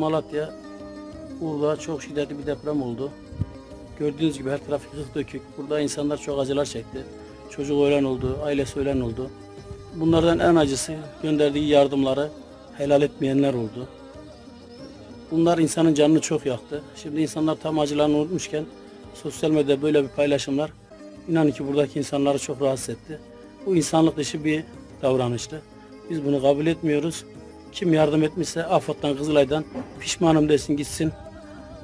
Malatya, Urla çok şiddetli bir deprem oldu. Gördüğünüz gibi her taraf yıkık dökük. Burada insanlar çok acılar çekti. Çocuk ölen oldu, ailesi ölen oldu. Bunlardan en acısı gönderdiği yardımları helal etmeyenler oldu. Bunlar insanın canını çok yaktı. Şimdi insanlar tam acılarını unutmuşken sosyal medyada böyle bir paylaşımlar inanın ki buradaki insanları çok rahatsız etti. Bu insanlık dışı bir davranıştı. Biz bunu kabul etmiyoruz. Kim yardım etmişse AFAD'dan, Kızılay'dan pişmanım desin gitsin.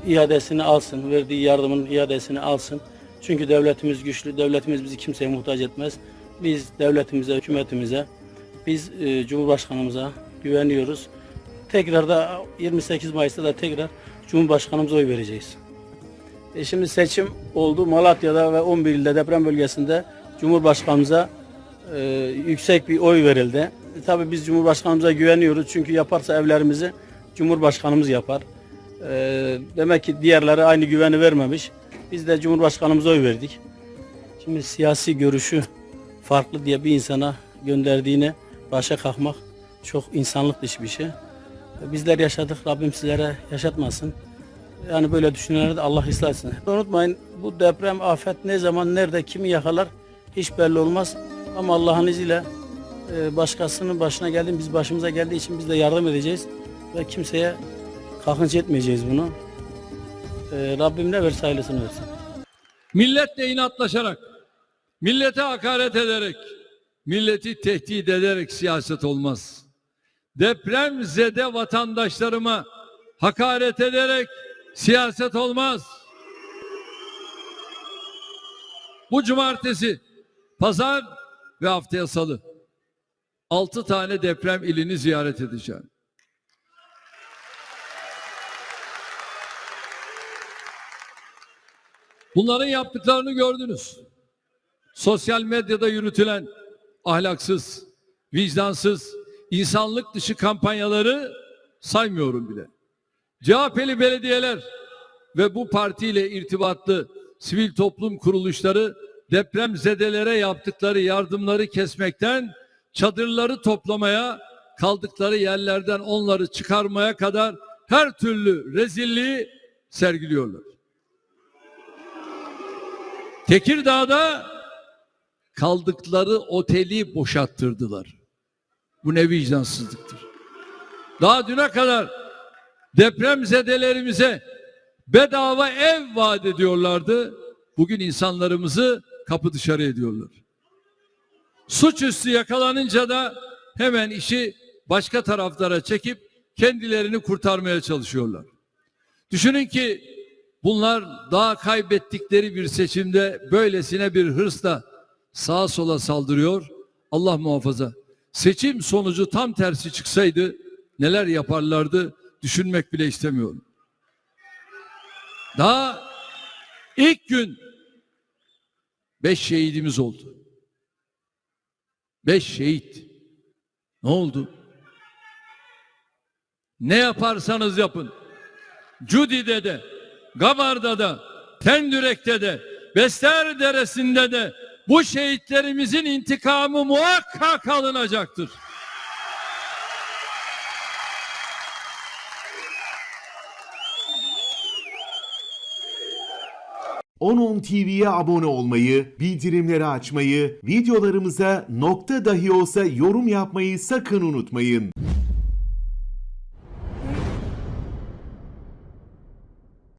iadesini alsın. Verdiği yardımın iadesini alsın. Çünkü devletimiz güçlü. Devletimiz bizi kimseye muhtaç etmez. Biz devletimize, hükümetimize, biz e, Cumhurbaşkanımıza güveniyoruz. Tekrar da 28 Mayıs'ta da tekrar Cumhurbaşkanımıza oy vereceğiz. E şimdi seçim oldu. Malatya'da ve 11 ilde deprem bölgesinde Cumhurbaşkanımıza e, yüksek bir oy verildi. Tabii biz Cumhurbaşkanımıza güveniyoruz çünkü yaparsa evlerimizi Cumhurbaşkanımız yapar. E, demek ki diğerleri aynı güveni vermemiş. Biz de Cumhurbaşkanımıza oy verdik. Şimdi siyasi görüşü farklı diye bir insana gönderdiğine başa kalkmak çok insanlık dışı bir şey. Bizler yaşadık, Rabbim sizlere yaşatmasın. Yani böyle düşünenleri de Allah ıslah etsin. Unutmayın bu deprem, afet ne zaman, nerede, kimi yakalar hiç belli olmaz. Ama Allah'ın izniyle e, başkasının başına geldi, biz başımıza geldiği için biz de yardım edeceğiz. Ve kimseye kalkınç etmeyeceğiz bunu. E, Rabbim ne verirse hayırlısını versin. Milletle inatlaşarak, millete hakaret ederek, milleti tehdit ederek siyaset olmaz. Deprem zede vatandaşlarıma hakaret ederek siyaset olmaz. Bu cumartesi, pazar ve haftaya salı altı tane deprem ilini ziyaret edeceğim. Bunların yaptıklarını gördünüz. Sosyal medyada yürütülen ahlaksız, vicdansız, insanlık dışı kampanyaları saymıyorum bile. CHP'li belediyeler ve bu partiyle irtibatlı sivil toplum kuruluşları depremzedelere yaptıkları yardımları kesmekten çadırları toplamaya, kaldıkları yerlerden onları çıkarmaya kadar her türlü rezilliği sergiliyorlar. Tekirdağ'da kaldıkları oteli boşalttırdılar. Bu ne vicdansızlıktır. Daha düne kadar depremzedelerimize bedava ev vaat ediyorlardı. Bugün insanlarımızı kapı dışarı ediyorlar. Suçüstü yakalanınca da hemen işi başka taraflara çekip kendilerini kurtarmaya çalışıyorlar. Düşünün ki bunlar daha kaybettikleri bir seçimde böylesine bir hırsla sağa sola saldırıyor. Allah muhafaza. Seçim sonucu tam tersi çıksaydı neler yaparlardı düşünmek bile istemiyorum. Daha ilk gün beş şehidimiz oldu. Beş şehit. Ne oldu? Ne yaparsanız yapın. Cudi'de de, Gabar'da da, Tendürek'te de, Bester Deresi'nde de bu şehitlerimizin intikamı muhakkak alınacaktır. 10.10 TV'ye abone olmayı, bildirimleri açmayı, videolarımıza nokta dahi olsa yorum yapmayı sakın unutmayın.